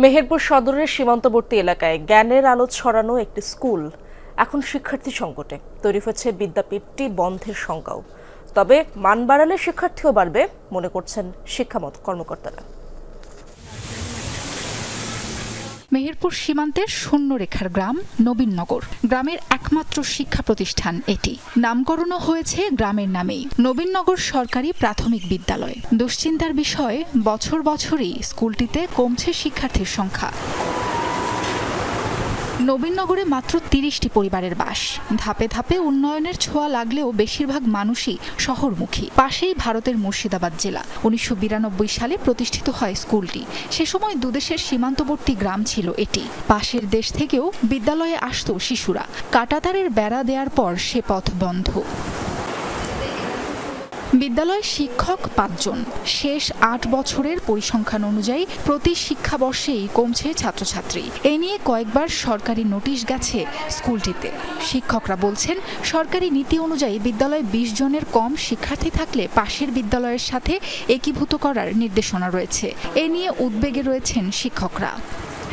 মেহেরপুর সদরের সীমান্তবর্তী এলাকায় জ্ঞানের আলো ছড়ানো একটি স্কুল। এখন শিক্ষার্থী সংকটে। তৈরি হচ্ছে বিদ্যাপীঠটি বন্ধের সংখ্যাও তবে মান বাড়ালে শিক্ষার্থীও বাড়বে, মনে করছেন শিক্ষামত কর্মকর্তারা। মেহেরপুর সীমান্তের শূন্যরেখার গ্রাম নবীননগর গ্রামের একমাত্র শিক্ষা প্রতিষ্ঠান এটি। নামকরণও হয়েছে গ্রামের নামেই। নবীননগর সরকারি প্রাথমিক বিদ্যালয়। দুশ্চিন্তার বিষয়, বছর বছরই স্কুলটিতে কমছে শিক্ষার্থীর সংখ্যা। নবীননগরে মাত্র তিরিশটি পরিবারের বাস। ধাপে ধাপে উন্নয়নের ছোঁয়া লাগলেও বেশিরভাগ মানুষই শহরমুখী। পাশেই ভারতের মুর্শিদাবাদ জেলা। উনিশশো বিরানব্বই সালে প্রতিষ্ঠিত হয় স্কুলটি। সে সময় দুদেশের সীমান্তবর্তী গ্রাম ছিল এটি। পাশের দেশ থেকেও বিদ্যালয়ে আসত শিশুরা। কাটাতারের বেড়া দেওয়ার পর সে পথ বন্ধ। বিদ্যালয়ে শিক্ষক পাঁচজন। শেষ আট বছরের পরিসংখ্যান অনুযায়ী প্রতি শিক্ষাবর্ষেই কমছে ছাত্রছাত্রী। এ নিয়ে কয়েকবার সরকারি নোটিশ গেছে স্কুলটিতে। শিক্ষকরা বলছেন, সরকারি নীতি অনুযায়ী বিদ্যালয়ে বিশ জনের কম শিক্ষার্থী থাকলে পাশের বিদ্যালয়ের সাথে একীভূত করার নির্দেশনা রয়েছে। এ নিয়ে উদ্বেগে রয়েছেন শিক্ষকরা।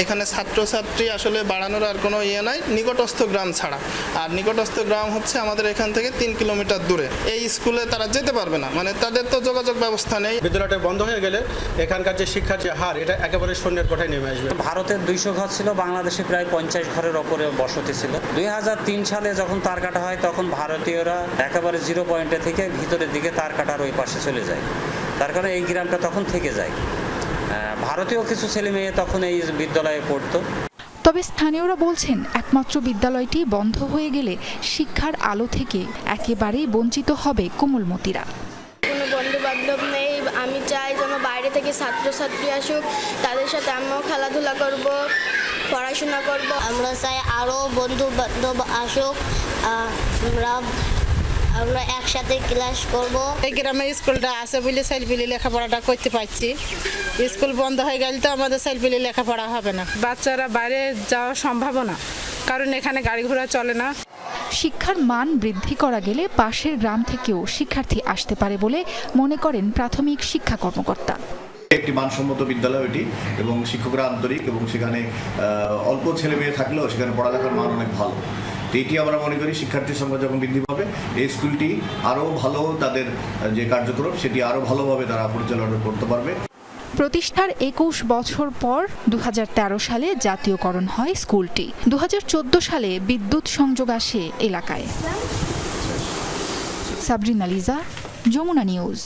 এখানে ছাত্রছাত্রী আসলে বাড়ানোর আর কোনো ইয়ে নাই নিকটস্থ গ্রাম ছাড়া। আর নিকটস্থ গ্রাম হচ্ছে আমাদের এখান থেকে তিন কিলোমিটার দূরে। এই স্কুলে তারা যেতে পারবে না মানে তাদের তো যোগাযোগ ব্যবস্থা নেই। বিদ্যালয়টা বন্ধ হয়ে গেলে এখানকার যে শিক্ষার যে হার এটা একেবারে শূন্যের কোঠায় নেমে আসবে। ভারতের দুইশো ঘর ছিল বাংলাদেশে প্রায় পঞ্চাশ ঘরের ওপরে বসতি ছিল। দুই হাজার তিন সালে যখন তার কাটা হয় তখন ভারতীয়রা একেবারে জিরো পয়েন্টে থেকে ভিতরের দিকে তার কাটার ওই পাশে চলে যায়। তার কারণে এই গ্রামটা তখন থেকে যায়। ভারতীয় কিছু ছেলে মেয়ে তখন এই বিদ্যালয়ে পড়তো। তবে স্থানীয়রা বলছেন একমাত্র বিদ্যালয়টি বন্ধ হয়ে গেলে শিক্ষার আলো থেকে একেবারেই বঞ্চিত হবে কোমলমতিরা। কোনো বন্ধু বান্ধব নেই আমি চাই যেন বাইরে থেকে ছাত্রছাত্রী আসুক তাদের সাথে আমিও খেলাধুলা করব পড়াশোনা করব। আমরা চাই আরও বন্ধু বান্ধব আসুক আমরা আমরা একসাথে ক্লাস করব। এই গ্রামে স্কুলটা আছে বলে ছেলেপিলি লেখাপড়াটা করতে পারছি। স্কুল বন্ধ হয়ে গেলে তো আমাদের ছেলেপিলি লেখাপড়া হবে না। বাচ্চারা বাইরে যাওয়া সম্ভাবনা কারণ এখানে গাড়ি ঘোড়া চলে না। শিক্ষার মান বৃদ্ধি করা গেলে পাশের গ্রাম থেকেও শিক্ষার্থী আসতে পারে বলে মনে করেন প্রাথমিক শিক্ষা কর্মকর্তা। একটি মানসম্মত বিদ্যালয় এটি এবং শিক্ষকরা আন্তরিক এবং সেখানে অল্প ছেলে মেয়ে থাকলেও সেখানে পড়ালেখার মান অনেক ভালো। এটি আমরা মনে করি শিক্ষার্থীর সংখ্যা যখন বৃদ্ধি পাবে, এই স্কুলটি আরও ভালো তাদের যে কার্যক্রম, সেটি আরও ভালোভাবে তারা পরিচালনা করতে পারবে। প্রতিষ্ঠার একুশ বছর পর দু হাজার তেরো সালে জাতীয়করণ হয় স্কুলটি। দু হাজার চোদ্দ সালে বিদ্যুৎ সংযোগ আসে এলাকায়। সাবরিনা লিজা, যমুনা নিউজ।